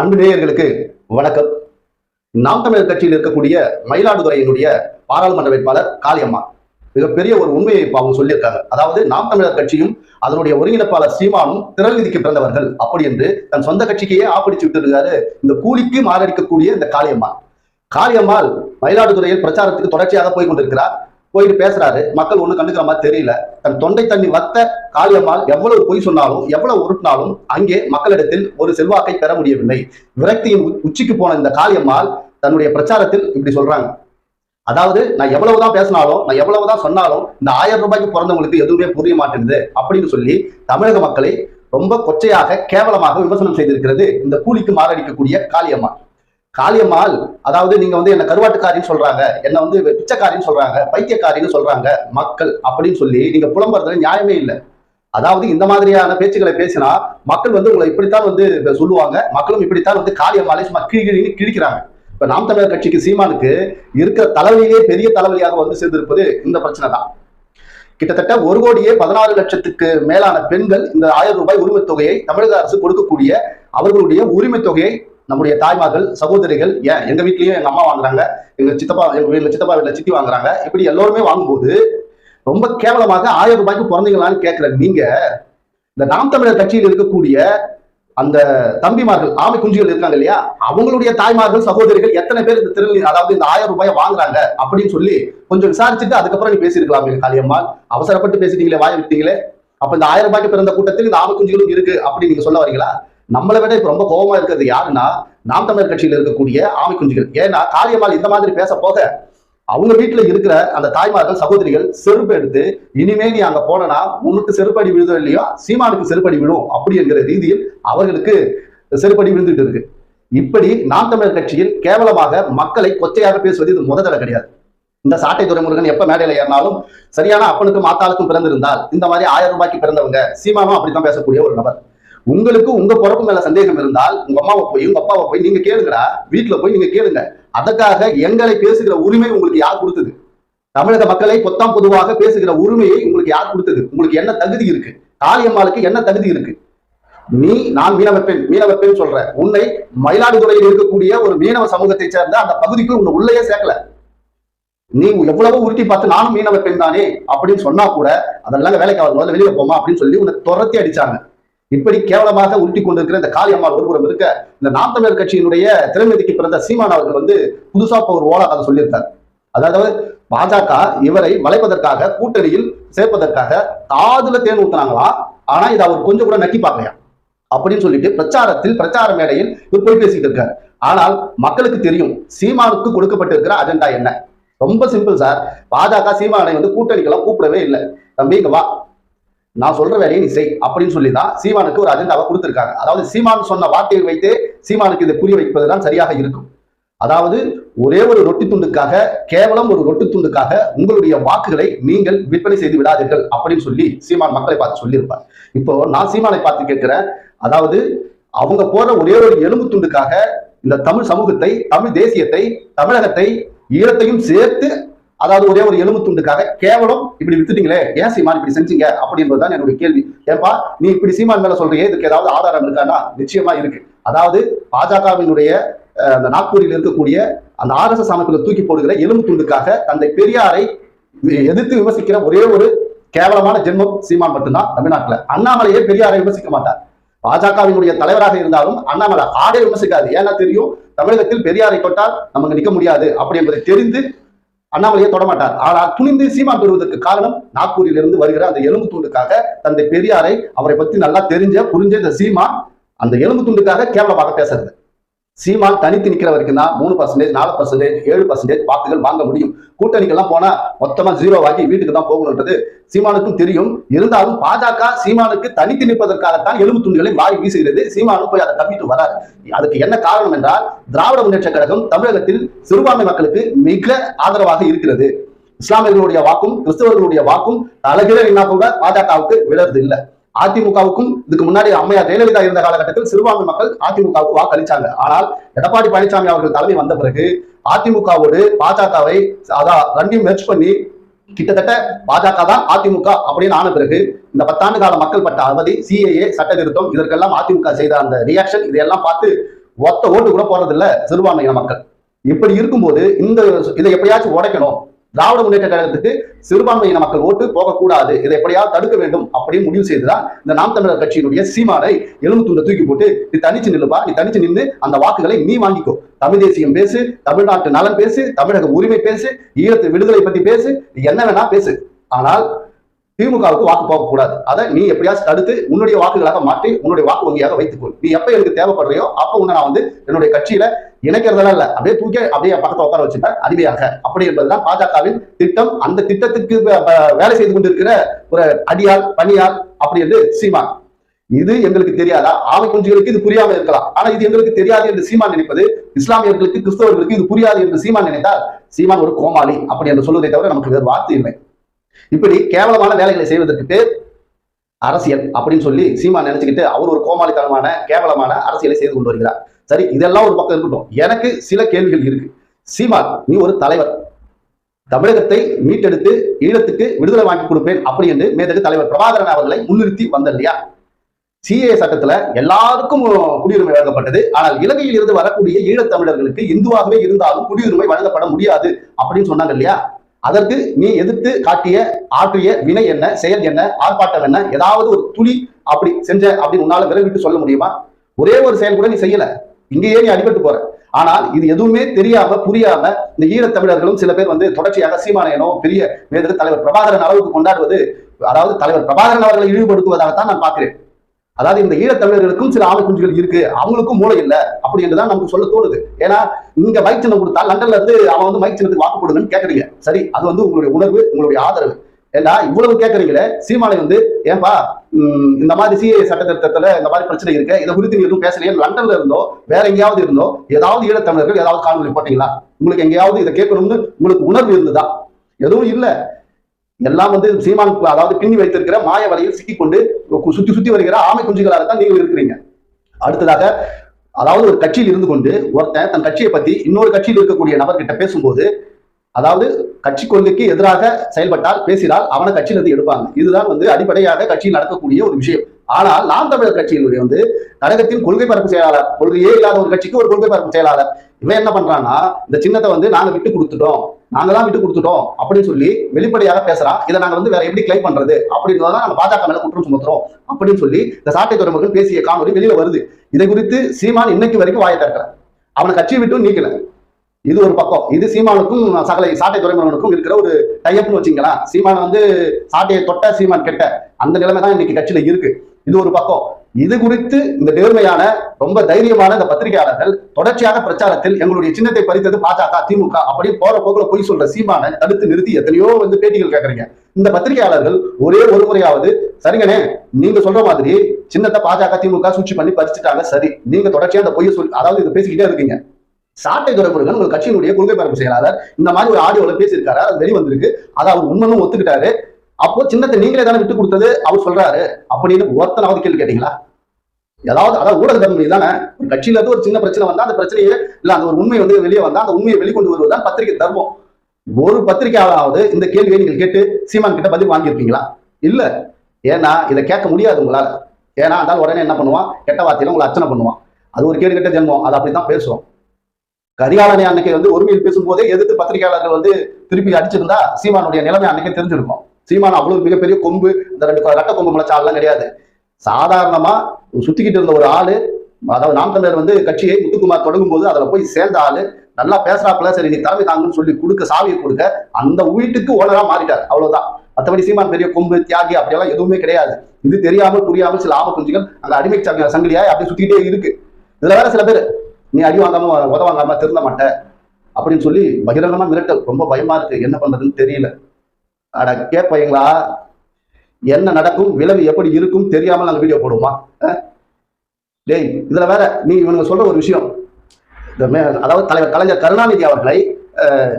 அன்பு நேயர்களுக்கு வணக்கம். நாம் தமிழர் கட்சியில் இருக்கக்கூடிய மயிலாடுதுறையினுடைய பாராளுமன்ற வேட்பாளர் காளியம்மா. மிகப்பெரிய ஒரு உண்மையை அவங்க சொல்லியிருக்காங்க. அதாவது நாம் தமிழர் கட்சியும் அதனுடைய ஒருங்கிணைப்பாளர் சீமானும் திரள் நிதிக்கு பிறந்தவர்கள். அப்படி என்று தன் சொந்த கட்சிக்கையே ஆப்பிடிச்சு விட்டு இந்த கூலிக்கு மாரடிக்கக்கூடிய இந்த காளியம்மா. காளியம்மாள் மயிலாடுதுறையில் பிரச்சாரத்துக்கு தொடர்ச்சியாக போய் கொண்டிருக்கிறார். போயிட்டு பேசுறாரு. மக்கள் ஒண்ணு கண்டுக்கிற மாதிரி தெரியல. தன் தொண்டை தண்ணி வத்த காளியம்மாள் எவ்வளவு பொய் சொன்னாலும் எவ்வளவு உருட்டினாலும் அங்கே மக்களிடத்தில் ஒரு செல்வாக்கை பெற முடியவில்லை. விரக்தியின் உச்சிக்கு போன இந்த காளியம்மாள் தன்னுடைய பிரச்சாரத்தில் இப்படி சொல்றாங்க. அதாவது நான் எவ்வளவுதான் பேசினாலும் நான் எவ்வளவுதான் சொன்னாலும் இந்த ஆயிரம் ரூபாய்க்கு பிறந்தவங்களுக்கு எதுவுமே புரிய மாட்டேங்குது அப்படின்னு சொல்லி தமிழக மக்களை ரொம்ப கொச்சையாக கேவலமாக விமர்சனம் செய்திருக்கிறது இந்த கூலிக்கு மாரடிக்கக்கூடிய காளியம்மாள். காளியம்மாள் அதாவது நீங்க வந்து என்ன கருவாட்டுக்காரின்னு சொல்றாங்க என்ன வந்து பிச்சைக்காரின்னு சொல்றாங்க பைத்தியக்காரின்னு சொல்றாங்க மக்கள் அப்படின்னு சொல்லி நீங்க புலம்புறதுல நியாயமே இல்லை. அதாவது இந்த மாதிரியான பேச்சுக்களை பேசினா மக்கள் வந்து உங்களை இப்படித்தான் வந்து சொல்லுவாங்க மக்களும் இப்படித்தான் வந்து காளியம்மாளை சும்மா கிழி கிழிக்கிறாங்க. இப்ப நாம் தமிழர் கட்சிக்கு சீமானுக்கு இருக்கிற தலைவலியிலே பெரிய தலைவலியாக வந்து சேர்ந்திருப்பது இந்த பிரச்சனை தான். கிட்டத்தட்ட ஒரு கோடியே பதினாறு லட்சத்துக்கு மேலான பெண்கள் இந்த ஆயிரம் ரூபாய் உரிமைத் தொகையை தமிழக அரசு கொடுக்கக்கூடிய அவர்களுடைய உரிமைத் தொகையை நம்முடைய தாய்மார்கள் சகோதரிகள் ஏன்? எங்க வீட்லயும் எங்க அம்மா வாங்குறாங்க. எங்க சித்தப்பா எங்க வீட்டுல சித்தப்பா வீட்டுல சித்தி வாங்குறாங்க. இப்படி எல்லோருமே வாங்கும்போது ரொம்ப கேவலமாக ஆயிரம் ரூபாய்க்கு பிறந்தீங்களான்னு கேட்கிற நீங்க இந்த நாம் தமிழர் கட்சியில் இருக்கக்கூடிய அந்த தம்பிமார்கள் ஆமை குஞ்சுகள் இருக்காங்க இல்லையா? அவங்களுடைய தாய்மார்கள் சகோதரிகள் எத்தனை பேர் இந்த திருநெல் அதாவது இந்த ஆயிரம் ரூபாயை வாங்குறாங்க அப்படின்னு சொல்லி கொஞ்சம் விசாரிச்சுட்டு அதுக்கப்புறம் நீ பேசியிருக்கலாம் காளியம்மாள். அவசரப்பட்டு பேசிட்டீங்களே வாய விட்டீங்களே அப்ப இந்த ஆயிரம் ரூபாய்க்கு பிறந்த கூட்டத்தில் இந்த ஆமை குஞ்சுகளும் இருக்கு அப்படின்னு நீங்க சொல்ல வரீங்களா? நம்மளை விட இப்ப ரொம்ப கோபமா இருக்கிறது யாருன்னா நாம் தமிழர் கட்சியில் இருக்கக்கூடிய ஆமை குஞ்சுகள். ஏன்னா காரியமால் இந்த மாதிரி பேச போக அவங்க வீட்டுல இருக்கிற அந்த தாய்மார்கள் சகோதரிகள் செருப்பு எடுத்து இனிமே நீ அங்க போனா உனக்கு செருப்படி விழுதோ இல்லையோ சீமானுக்கு செருப்படி விழும் அப்படி என்கிற ரீதியில் அவர்களுக்கு செருப்படி விழுந்துட்டு இருக்கு. இப்படி நாம் தமிழர் கட்சியில் கேவலமாக மக்களை கொச்சையாக பேசுவது இது முத தடவை கிடையாது. இந்த சாட்டை துறைமுருகன் எப்ப மேடையில ஏறினாலும் சரியான அப்பனுக்கும் மாத்தாளுக்கும் பிறந்திருந்தால் இந்த மாதிரி ஆயிரம் ரூபாய்க்கு பிறந்தவங்க சீமானும் அப்படித்தான் பேசக்கூடிய ஒரு நபர். உங்களுக்கு உங்க பிறப்பு மேல சந்தேகம் இருந்தால் உங்க அம்மாவை போய் உங்க அப்பாவை போய் நீங்க கேளுங்கடா. வீட்டுல போய் நீங்க கேளுங்க. அதற்காக எங்களை பேசுகிற உரிமை உங்களுக்கு யார் கொடுத்தது? தமிழக மக்களை பொத்தாம் பொதுவாக பேசுகிற உரிமையை உங்களுக்கு யார் கொடுத்தது? உங்களுக்கு என்ன தகுதி இருக்கு? காளியம்மாளுக்கு என்ன தகுதி இருக்கு? நீ நான் மீனவ பெண் மீனவ பெண் சொல்ற. உன்னை மயிலாடுதுறையில் இருக்கக்கூடிய ஒரு மீனவ சமூகத்தை சேர்ந்த அந்த பகுதிக்கு உன்னை உள்ளேயே சேர்க்கல. நீ எவ்வளவோ உருட்டி பார்த்து நானும் மீனவ பெண் தானே அப்படின்னு சொன்னா கூட அதெல்லாம் வேலைக்கு ஆகாது. முதல்ல வெளியில போமா அப்படின்னு சொல்லி உன்னை துரத்தி அடிச்சாங்க. இப்படி கேவலமாக உருட்டி கொண்டிருக்கிற இந்த காளியம்மாள் ஒருபுறம் இருக்க இந்த நாம் தமிழர் கட்சியினுடைய திறமைக்கு பிறந்த சீமான் அவர்கள் வந்து புதுசா ஒரு ஓலா கதை சொல்லியிருக்காரு. அதாவது பாஜக இவரை வளைப்பதற்காக கூட்டணியில் சேர்ப்பதற்காக காதுல தேன் ஊத்துனாங்களா? ஆனா இதை அவர் கொஞ்சம் கூட நக்கி பார்க்கலையா? அப்படின்னு சொல்லிட்டு பிரச்சாரத்தில் பிரச்சார மேடையில் இவர் போய் பேசிட்டு இருக்காரு. ஆனால் மக்களுக்கு தெரியும் சீமானுக்கு கொடுக்கப்பட்டிருக்கிற அஜெண்டா என்ன? ரொம்ப சிம்பிள் சார் பாஜக சீமானை வந்து கூட்டணிக்கெல்லாம் கூப்பிடவே இல்லை. தம்பி இங்க வா. நான் சொல்ற வேலையை நீ செய் அப்படின்னு சொல்லி தான் சீமானுக்கு ஒரு அஜெண்டாவை கொடுத்துருக்காங்க. அதாவது சீமான் சொன்ன வார்த்தையை வைத்து சீமானுக்கு இதை புரிய வைப்பதுதான் சரியாக இருக்கும். அதாவது ஒரே ஒரு ரொட்டி துண்டுக்காக கேவலம் ஒரு ரொட்டி துண்டுக்காக உங்களுடைய வாக்குகளை நீங்கள் விற்பனை செய்து விடாதீர்கள் அப்படின்னு சொல்லி சீமான் மக்களை பார்த்து சொல்லியிருப்பார். இப்போ நான் சீமானை பார்த்து கேட்கிறேன். அதாவது அவங்க போற ஒரே ஒரு எலும்பு துண்டுக்காக இந்த தமிழ் சமூகத்தை தமிழ் தேசியத்தை தமிழகத்தை ஈழத்தையும் சேர்த்து அதாவது ஒரே ஒரு எலும்பு துண்டுக்காக கேவலம் இப்படி வித்துட்டீங்களே ஏன் சீமான் இப்படி செஞ்சீங்க? அப்படின்றதுதான் என்னுடைய கேள்வி. ஏப்பா நீ இப்படி சீமான் மேல சொல்றீங்க இதுக்கு ஏதாவது ஆதாரம் இருக்கானா நிச்சயமா இருக்கு. அதாவது பாஜகவினுடைய அந்த நாக்பூரில் இருக்கக்கூடிய அந்த ஆர்எஸ்எஸ் அமைப்புல தூக்கி போடுகிற எலும்பு துண்டுக்காக தந்தை பெரியாரை எதிர்த்து விமர்சிக்கிற ஒரே ஒரு கேவலமான ஜென்மம் சீமான் மட்டும்தான் தமிழ்நாட்டுல. அண்ணாமலையே பெரியாரை விமர்சிக்க மாட்டார். பாஜகவினுடைய தலைவராக இருந்தாலும் அண்ணாமலை ஆடை விமர்சிக்காது. ஏன்னா தெரியும் தமிழகத்தில் பெரியாரை தொட்டால் நமக்கு நிற்க முடியாது. அப்படி என்பதை தெரிந்து அண்ணாமலையை தொடமாட்டார் ஆனால் துணிந்து சீமான் பெறுவதற்கு காரணம் நாக்பூரில் இருந்து வருகிற அந்த எலும்பு துண்டுக்காக தந்தை பெரியாரை அவரை பத்தி நல்லா தெரிஞ்ச புரிஞ்ச இந்த சீமான் அந்த எலும்பு துண்டுக்காக கேவலமாக பேசுறது. சீமான் தனித்து நிக்கிற வரைக்கும் தான் மூணு பர்சன்டேஜ் நாலு பர்சன்டேஜ் ஏழு பர்சன்டேஜ் வாக்குகள் வாங்க முடியும். கூட்டணிக்கெல்லாம் போனா மொத்தமா ஜீரோ வாங்கி வீட்டுக்கு தான் போகணுன்றது சீமானுக்கும் தெரியும். இருந்தாலும் பாஜக சீமானுக்கு தனித்து நிற்பதற்காகத்தான் எலும்பு துண்டுகளை வாய் வீசுகிறது. சீமானும் போய் அதை தப்பிட்டு வராது அதுக்கு என்ன காரணம் என்றால் திராவிட முன்னேற்ற கழகம் தமிழகத்தில் சிறுபான்மை மக்களுக்கு மிக ஆதரவாக இருக்கிறது. இஸ்லாமியர்களுடைய வாக்கும் கிறிஸ்தவர்களுடைய வாக்கும் தலைகிற என்ன கூட பாஜகவுக்கு விழறது இல்லை அதிமுகவுக்கும் இதுக்கு முன்னாடி அம்மையார் ஜெயலலிதா இருந்த காலகட்டத்தில் சிறுபான்மை மக்கள் அதிமுகவுக்கு வாக்களிச்சாங்க ஆனால் எடப்பாடி பழனிசாமி அவர்கள் தலைமை வந்த பிறகு அதிமுகவோடு பாஜகவை அதான் ரெண்டையும் மெர்ச் பண்ணி கிட்டத்தட்ட பாஜக தான் அதிமுக அப்படின்னு ஆன பிறகு இந்த பத்தாண்டு கால மக்கள் பட்ட அவதி சிஏஏ சட்ட திருத்தம் இதற்கெல்லாம் அதிமுக செய்த அந்த ரியாக்ஷன் இதையெல்லாம் பார்த்து ஒத்த ஓட்டு கூட போறதில்ல சிறுபான்மையின மக்கள். இப்படி இருக்கும்போது இந்த இதை எப்படியாச்சும் உடைக்கணும். திராவிட முன்னேற்ற கழகத்துக்கு சிறுபான்மையின மக்கள் ஓட்டு போகக்கூடாது. இதை எப்படியாவது தடுக்க வேண்டும் அப்படின்னு முடிவு செய்துதான் இந்த நாம் தமிழர் கட்சியினுடைய சீமானை எலும்பு தூண்ட தூக்கி போட்டு நீ தனிச்சு நில்லுப்பா நீ தனிச்சு நின்று அந்த வாக்குகளை நீ வாங்கிக்கோ. தமிழ் தேசியம் பேசு தமிழ்நாட்டு நலன் பேசு தமிழக உரிமை பேசு ஈழத்து விடுதலை பத்தி பேசு நீ என்ன வேணா பேசு. ஆனால் திமுகவுக்கு வாக்கு போகக்கூடாது. அதை நீ எப்படியாச்சும் தடுத்து உன்னுடைய வாக்குகளாக மாற்றி உன்னுடைய வாக்கு வங்கியாக வைத்துக்கொள். நீ எப்ப எனக்கு தேவைப்படுறியோ அப்ப உன்னை நான் வந்து என்னுடைய கட்சியில இணைக்கிறதெல்லாம் இல்ல. அப்படியே தூக்கி அப்படியே பக்கத்தை உட்கார வச்சுட்டேன் அடிமையாக. அப்படி என்பதுதான் பாஜகவின் திட்டம். அந்த திட்டத்துக்கு வேலை செய்து கொண்டிருக்கிற ஒரு அடியால் பணியால் அப்படி என்று சீமான். இது எங்களுக்கு தெரியாதா? ஆமை குஞ்சுகளுக்கு இது புரியாம இருக்கலாம். ஆனா இது எங்களுக்கு தெரியாது என்று சீமான் நினைப்பது இஸ்லாமியர்களுக்கு கிறிஸ்தவர்களுக்கு இது புரியாது என்று சீமான் நினைத்தால் சீமான் ஒரு கோமாளி அப்படி என்று சொல்வதை தவிர நமக்கு வேறு வார்த்தை இல்லை. இப்படி கேவலமான வேலைகளை செய்வதற்கு அரசியல் அப்படின்னு சொல்லி சீமா நினைச்சுக்கிட்டு அவர் ஒரு கோமாளித்தனமான கேவலமான அரசியலை செய்து கொண்டு வருகிறார். சரி இதெல்லாம் ஒரு பக்கம் இருக்கட்டும். எனக்கு சில கேள்விகள் இருக்கு. சீமா நீ ஒரு தலைவர். தமிழகத்தை மீட்டெடுத்து ஈழத்துக்கு விடுதலை வாங்கி கொடுப்பேன் அப்படி என்று மேதகு தலைவர் பிரபாகரன் அவர்களை முன்னிறுத்தி வந்த இல்லையா சிஏ சட்டத்துல எல்லாருக்கும் குடியுரிமை வழங்கப்பட்டது. ஆனால் இலங்கையில் இருந்து வரக்கூடிய ஈழத்தமிழர்களுக்கு இந்துவாகவே இருந்தாலும் குடியுரிமை வழங்கப்பட முடியாது அப்படின்னு சொன்னாங்க இல்லையா? அதற்கு நீ எதிர்த்து காட்டிய ஆற்றிய வினை என்ன செயல் என்ன ஆர்ப்பாட்டம் என்ன ஏதாவது ஒரு துளி அப்படி செஞ்ச அப்படின்னு உன்னால விரைவிட்டு சொல்ல முடியுமா? ஒரே ஒரு செயல் கூட நீ செய்யல. இங்கேயே நீ அடிபட்டு போற. ஆனால் இது எதுவுமே தெரியாம புரியாம இந்த ஈழத்தமிழர்களும் சில பேர் வந்து தொடர்ச்சியாக சீமானையனோ பெரிய வேதகு தலைவர் பிரபாகரன் அளவுக்கு கொண்டாடுவது அதாவது தலைவர் பிரபாகரன் அவர்களை இழிவுபடுத்துவதாகத்தான் நான் பார்க்கிறேன். அதாவது இந்த ஈழத்தமிழர்களுக்கும் சில ஆமை குஞ்சுகள் இருக்கு அவங்களுக்கும் மூளை இல்லை அப்படி என்றுதான் நமக்கு சொல்ல தோணுது. ஏன்னா நீங்க மைக் சின்னம் கொடுத்தா லண்டன்ல இருந்து அவன் வந்து மைக் சின்னத்துக்கு வாக்கு போடுங்கன்னு கேட்கறீங்க சரி அது வந்து உங்களுடைய உணர்வு உங்களுடைய ஆதரவு. ஏன்னா இவ்வளவு கேட்கறீங்களே சீமானை வந்து ஏன்பா இந்த மாதிரி சிஏ சட்ட இந்த மாதிரி பிரச்சனை இருக்கு இதை குறித்து நீ எதுவும் பேசலையே லண்டன்ல இருந்தோ வேற எங்கேயாவது இருந்தோ ஏதாவது ஈழத்தமிழர்கள் ஏதாவது காணொலி போட்டீங்களா? உங்களுக்கு எங்கேயாவது இதை கேட்கணும்னு உங்களுக்கு உணர்வு இருந்ததா? எதுவும் இல்லை. எல்லாம் வந்து சீமான் அதாவது பின்னி வைத்திருக்கிற மாய வலையில் சிக்கிக்கொண்டு சுத்தி சுத்தி வருகிற ஆமை குஞ்சுகளாக தான் நீங்கள் இருக்கிறீங்க. அடுத்ததாக அதாவது ஒரு கட்சியில் இருந்து கொண்டு ஒருத்தன் தன் கட்சியை பத்தி இன்னொரு கட்சியில் இருக்கக்கூடிய நபர்கிட்ட பேசும்போது அதாவது கட்சி கொள்கைக்கு எதிராக செயல்பட்டால் பேசினால் அவனை கட்சியிலிருந்து எடுப்பாங்க. இதுதான் வந்து அடிப்படையாக கட்சியில் நடக்கக்கூடிய ஒரு விஷயம். ஆனால் நாம் தமிழர் கட்சியினுடைய வந்து கழகத்தின் கொள்கை பரப்பு செயலாளர் கொள்கையே இல்லாத ஒரு கட்சிக்கு ஒரு கொள்கை பரப்பு செயலாளர் இவன் என்ன பண்றான்னா இந்த சின்னத்தை வந்து நாங்க விட்டு கொடுத்துட்டோம். நாங்க தான் விட்டு கொடுத்துட்டோம் அப்படின்னு சொல்லி வெளிப்படையாக பேசுறான் இதை நாங்க வந்து வேற எப்படி கிளைம் பண்றது? அப்படின்றத நம்ம பாஜக மேல குற்றம் சுமத்துறோம் அப்படின்னு சொல்லி இந்த சாட்டை துறைமுகர்கள் பேசிய காணொலி வெளியில வருது. இதை குறித்து சீமான் இன்னைக்கு வரைக்கும் வாயை திறக்கல. அவனை கட்சியை விட்டும் நீக்கல. இது ஒரு பக்கம். இது சீமானுக்கும் சகலை சாட்டை துறைமுகனுக்கும் இருக்கிற ஒரு டைப்னு வச்சுங்களேன் சீமான் வந்து சாட்டையை தொட்ட சீமான் கெட்ட அந்த நிலைமை தான் இன்னைக்கு கட்சியில இருக்கு. இது ஒரு பக்கம். இது குறித்து இந்த நேர்மையான ரொம்ப தைரியமான இந்த பத்திரிகையாளர்கள் தொடர்ச்சியாக பிரச்சாரத்தில் எங்களுடைய சின்னத்தை பறித்தது பாஜக திமுக அப்படி போற போக்குல பொய் சொல்ற சீமான தடுத்து நிறுத்தி எத்தனையோ வந்து பேட்டிகள் கேட்கறீங்க இந்த பத்திரிகையாளர்கள் ஒரே ஒரு முறையாவது சரிங்கண்ணே நீங்க சொல்ற மாதிரி சின்னத்தை பாஜக திமுக சூழ்ச்சி பண்ணி பறிச்சுட்டாங்க சரி. நீங்க தொடர்ச்சியா அந்த பொய்யை சொல்லி அதாவது இதை பேசிக்கிட்டே இருக்கீங்க. சாட்டை துறைமுருகன் உங்க கட்சியினுடைய கொள்கை பரப்பு செயலாளர் இந்த மாதிரி ஒரு ஆடியோல பேசியிருக்காரு அது வெளிவந்திருக்கு. அதை அவர் உண்மையும் ஒத்துக்கிட்டாரு. அப்போ சின்னத்தை நீங்களே தானே விட்டு கொடுத்தது? அவர் சொல்றாரு. அப்படின்னு ஒருத்தனாவது கேள்வி கேட்டீங்களா? ஏதாவது அதாவது ஊடக தன்மை தானே? ஒரு கட்சியில இருந்து ஒரு சின்ன பிரச்சனை வந்தா அந்த பிரச்சனையே இல்ல அந்த ஒரு உண்மை வந்து வெளியே வந்தா அந்த உண்மையை வெளிக்கொண்டு வருவதுதான் பத்திரிகை தர்மம். ஒரு பத்திரிகையாளராவது இந்த கேள்வியை நீங்கள் கேட்டு சீமான் கிட்ட பதில் வாங்கியிருக்கீங்களா? இல்ல. ஏன்னா இதை கேட்க முடியாது உங்களால. ஏன்னா அதால் உடனே என்ன பண்ணுவான்? கெட்ட வார்த்தையில உங்களை அர்ச்சனை பண்ணுவான். அது ஒரு கேடு கெட்ட ஜென்மம். அது அப்படித்தான் பேசுவோம் கரிகாலனை அன்னைக்கு வந்து ஒருமையில் பேசும்போதே எதிர்த்து பத்திரிகையாளர்கள் வந்து திருப்பி அடிச்சிருந்தா சீமானுடைய நிலைமை அன்னைக்கே தெரிஞ்சிருக்கும். சீமான் அவ்வளவு மிகப்பெரிய கொம்பு. இந்த ரெண்டு ரெட்ட கொம்பு முளைச்ச கிடையாது. சாதாரணமா சுத்திக்கிட்டு இருந்த ஒரு ஆளு அதாவது நாம் தமிழர் வந்து கட்சியை முத்துக்குமார் தொடங்கும் போது அதுல போய் சேர்ந்த ஆளு நல்லா பேசுறாப்புல சரி நீ தலைமை தாங்கன்னு சொல்லி கொடுக்க சாவியை கொடுக்க அந்த வீட்டுக்கு ஓனரா மாறிட்டார். அவ்வளவுதான். மற்றபடி சீமான் பெரிய கொம்பு தியாகி அப்படியெல்லாம் எதுவுமே கிடையாது. இது தெரியாமல் புரியாமல் சில ஆப குஞ்சுகள் அந்த அடிமை சங்க- சங்கிலியாய் அப்படி சுத்திக்கிட்டே இருக்கு. இதுல வேற சில பேர் நீ அடி வாங்காம உதவாங்காம திருந்த மாட்ட அப்படின்னு சொல்லி பகிரங்கமா மிரட்டல். ரொம்ப பயமா இருக்கு. என்ன பண்றதுன்னு தெரியல. அட கேட்பீங்களா என்ன நடக்கும்? விளைவு எப்படி இருக்கும் தெரியாமல் நாங்க வீடியோ போடுவோமா? டேய் இதுல வேற நீ இவனுங்க சொல்ற ஒரு விஷயம். அதாவது தலைவர் கலைஞர் கருணாநிதி அவர்களை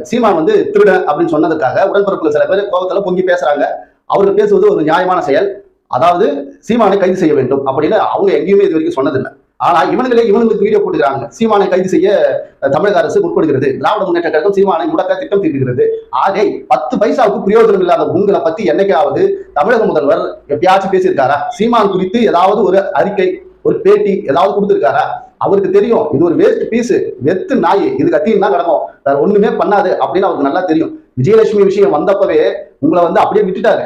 சீமா வந்து திருட அப்படின்னு சொன்னதுக்காக உடன்பிறப்புல சில பேர் கோபத்துல பொங்கி பேசுறாங்க. அவர்கள் பேசுவது ஒரு நியாயமான செயல். அதாவது சீமானை கைது செய்ய வேண்டும் அப்படின்னு அவங்க எங்கேயுமே இது வரைக்கும் சொன்னதில்லை. ஆனா இவனுங்களே இவனுங்களுக்கு வீடியோ போட்டுக்கிறாங்க. சீமானை கைது செய்ய தமிழக அரசு முற்படுகிறது. திராவிட முன்னேற்ற கழகம் சீமானை முடக்க திட்டம் தீர்க்கிறது ஆகே பத்து பைசாவுக்கு பிரயோஜனம் இல்லாத உங்களை பத்தி என்னைக்காவது தமிழக முதல்வர் எப்பயாச்சும் பேசியிருக்காரா? சீமான் குறித்து ஏதாவது ஒரு அறிக்கை ஒரு பேட்டி ஏதாவது கொடுத்திருக்காரா? அவருக்கு தெரியும். இது ஒரு வேஸ்ட் பீஸ் வெத்து நாய். இது கத்தின்னு தான் கிடக்கும். வேற ஒண்ணுமே பண்ணாது அப்படின்னு அவருக்கு நல்லா தெரியும். விஜயலட்சுமி விஷயம் வந்தப்பவே உங்களை வந்து அப்படியே விட்டுட்டாரு.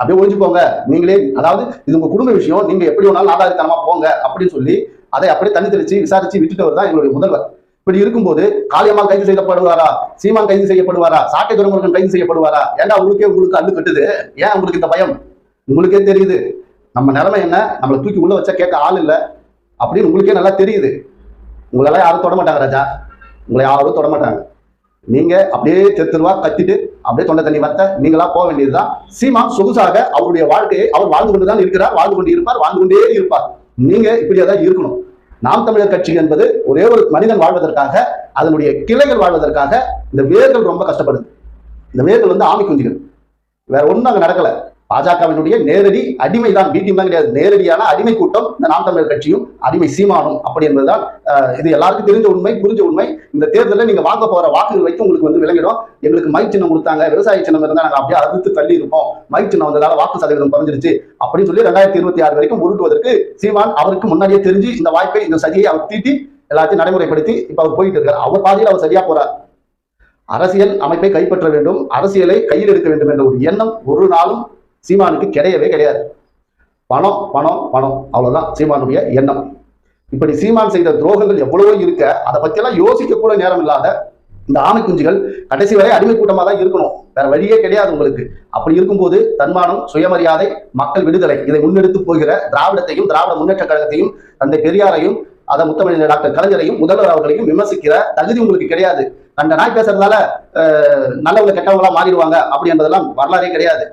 அப்படியே ஒழிஞ்சு போங்க நீங்களே அதாவது இது உங்க குடும்ப விஷயம். நீங்க எப்படி வேணாலும் நாடாதித்தனமா போங்க அப்படின்னு சொல்லி அதை அப்படியே தண்ணி தெளிச்சு விசாரிச்சு விட்டுட்டவர் தான் எங்களுடைய முதல்வர். இப்படி இருக்கும்போது காளியம்மாள் கைது செய்யப்படுவாரா? சீமான் கைது செய்யப்படுவாரா? சாட்டை துறைமுருகன் கைது செய்யப்படுவாரா? ஏன்டா உங்களுக்கே உங்களுக்கு அள்ளு கட்டுது? ஏன் உங்களுக்கு இந்த பயம்? உங்களுக்கே தெரியுது. நம்ம நிலைமை என்ன? நம்மளை தூக்கி உள்ள வச்சா கேட்க ஆள் இல்லை. அப்படின்னு உங்களுக்கே நல்லா தெரியுது. உங்களெல்லாம் யாரும் தொட மாட்டாங்க ராஜா. உங்களை யாரும் தொட மாட்டாங்க. நீங்க அப்படியே தெருவா கத்திட்டு அப்படியே தொண்டை தண்ணி வத்த நீங்களா போக வேண்டியதுதான். சீமான் சொகுசாக அவருடைய வாழ்க்கையை அவர் வாழ்ந்து கொண்டுதான் இருக்கிறார் வாழ்ந்து கொண்டு இருப்பார் வாழ்ந்து கொண்டே இருப்பார். நீங்க இப்படியே தான் இருக்கணும். நாம் தமிழர் கட்சி என்பது ஒரே ஒரு மனிதன் வாழ்வதற்காக அதனுடைய கிளைகள் வாழ்வதற்காக இந்த வேர்கள் ரொம்ப கஷ்டப்படுது. இந்த வேர்கள் வந்து ஆமை குஞ்சுகள். வேற ஒன்றும் அங்கே நடக்கல. பாஜகவினுடைய நேரடி அடிமை தான். பி தான் கிடையாது. நேரடியான அடிமை கூட்டம் இந்த நாம் தமிழர் கட்சியும் அடிமை சீமானும் அப்படி என்பதுதான் இது எல்லாருக்கும் தெரிஞ்ச உண்மை புரிஞ்ச உண்மை. இந்த தேர்தலில் நீங்க வாங்க போற வாக்குகள் வைத்து உங்களுக்கு வந்து விளங்கிடும். எங்களுக்கு மை சின்னம் கொடுத்தாங்க. விவசாய சின்னம் இருந்தா நாங்க அப்படியே அறுத்து தள்ளி இருப்போம். மை சின்னம் வந்ததால வாக்கு சதவீதம் குறைஞ்சிருச்சு. அப்படின்னு சொல்லி ரெண்டாயிரத்தி இருபத்தி ஆறு வரைக்கும் உருட்டுவதற்கு சீமான் அவருக்கு முன்னாடியே தெரிஞ்சு இந்த வாய்ப்பை இந்த சதியை அவர் தீட்டி எல்லாத்தையும் நடைமுறைப்படுத்தி இப்ப அவர் போயிட்டு இருக்காரு. அவர் பாதையில் அவர் சரியா போறார். அரசியல் அமைப்பை கைப்பற்ற வேண்டும். அரசியலை கையில் எடுக்க வேண்டும் என்ற ஒரு எண்ணம் ஒரு நாளும் சீமானுக்கு கிடையவே கிடையாது. பணம் பணம் பணம். அவ்வளவுதான் சீமானுடைய எண்ணம். இப்படி சீமான் செய்த துரோகங்கள் எவ்வளவோ இருக்க அதை பத்தியெல்லாம் யோசிக்க கூட நேரம் இல்லாத இந்த ஆமை குஞ்சுகள் கடைசி வரை அடிமை கூட்டமாக தான் இருக்கணும். வேற வழியே கிடையாது உங்களுக்கு. அப்படி இருக்கும்போது தன்மானம் சுயமரியாதை மக்கள் விடுதலை இதை முன்னெடுத்து போகிற திராவிடத்தையும் திராவிட முன்னேற்ற கழகத்தையும் தந்தை பெரியாரையும் அதை முத்தமிழ் டாக்டர் கலைஞரையும் முதல்வர் அவர்களையும் விமர்சிக்கிற தகுதி உங்களுக்கு கிடையாது. அந்த நாய் பேசுறதுனால நல்லவங்க கெட்டவங்களா மாறிடுவாங்க. அப்படி என்பதெல்லாம் வரலாறே கிடையாது.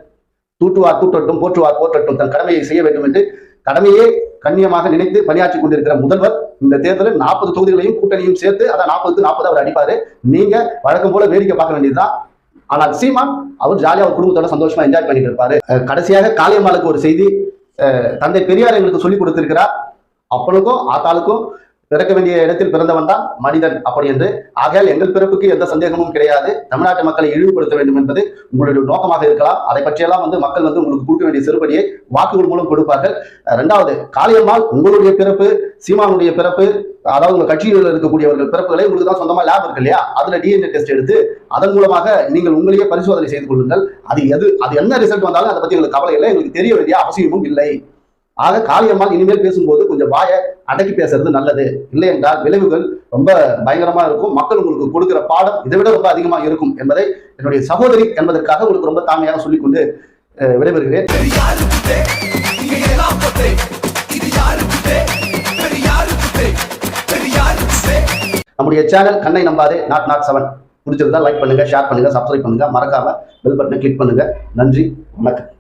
தூட்டுவார் தூட்டட்டும் போற்றுவார் போற்றட்டும் தன் கடமையை செய்ய வேண்டும் என்று கடமையே கண்ணியமாக நினைத்து பணியாற்றி கொண்டிருக்கிற முதல்வர் இந்த தேர்தலில் நாற்பது தொகுதிகளையும் கூட்டணியும் சேர்த்து அதான் நாற்பதுக்கு நாற்பது அவர் அடிப்பாரு. நீங்க வழக்கம் போல வேடிக்கை பார்க்க வேண்டியதுதான். ஆனால் சீமான் அவர் ஜாலியாக அவர் குடும்பத்தோட சந்தோஷமா என்ஜாய் பண்ணிட்டு இருப்பாரு. கடைசியாக காளியம்மாளுக்கு ஒரு செய்தி அஹ் தந்தை பெரியார் எங்களுக்கு சொல்லி கொடுத்திருக்கிறார். அப்பனுக்கும் ஆத்தாளுக்கும் பிறக்க வேண்டிய இடத்தில் பிறந்தவன் தான் மனிதன். அப்படி என்று ஆகையால் எங்கள் பிறப்புக்கு எந்த சந்தேகமும் கிடையாது. தமிழ்நாட்டு மக்களை இழிவுபடுத்த வேண்டும் என்பது உங்களுடைய நோக்கமாக இருக்கலாம். அதை பற்றியெல்லாம் வந்து மக்கள் வந்து உங்களுக்கு கொடுக்க வேண்டிய சிறுபடியை வாக்குகள் மூலம் கொடுப்பார்கள். ரெண்டாவது இரண்டாவது காளியம்மாள் உங்களுடைய பிறப்பு சீமானுடைய பிறப்பு அதாவது உங்க கட்சியில் இருக்கக்கூடியவர்கள் பிறப்புகளை உங்களுக்கு தான் சொந்தமா லேப் இருக்கு இல்லையா? அதுல டிஎன்ஏ டெஸ்ட் எடுத்து அதன் மூலமாக நீங்கள் உங்களையே பரிசோதனை செய்து கொள்ளுங்கள். அது எது அது என்ன ரிசல்ட் வந்தாலும் அதை பத்தி எங்களுக்கு கவலை இல்லை. எங்களுக்கு தெரிய வேண்டிய அவசியமும் இல்லை. ஆக காளியம்மாள் இனிமேல் பேசும்போது கொஞ்சம் வாயை அடக்கி பேசுறது நல்லது. இல்லை என்றால் விளைவுகள் ரொம்ப பயங்கரமா இருக்கும். மக்கள் உங்களுக்கு கொடுக்கிற பாடம் இதை விட ரொம்ப அதிகமா இருக்கும் என்பதை என்னுடைய சகோதரி என்பதற்காக உங்களுக்கு ரொம்ப தாழ்மையாக சொல்லிக்கொண்டு விடைபெறுகிறேன். நம்முடைய சேனல் கண்ணை நம்பாதே நாட் நாட் செவன். பிடிச்சிருந்தா லைக் பண்ணுங்க ஷேர் பண்ணுங்க சப்ஸ்கிரைப் பண்ணுங்க. மறக்காம பெல் பட்டனை கிளிக் பண்ணுங்க. நன்றி வணக்கம்.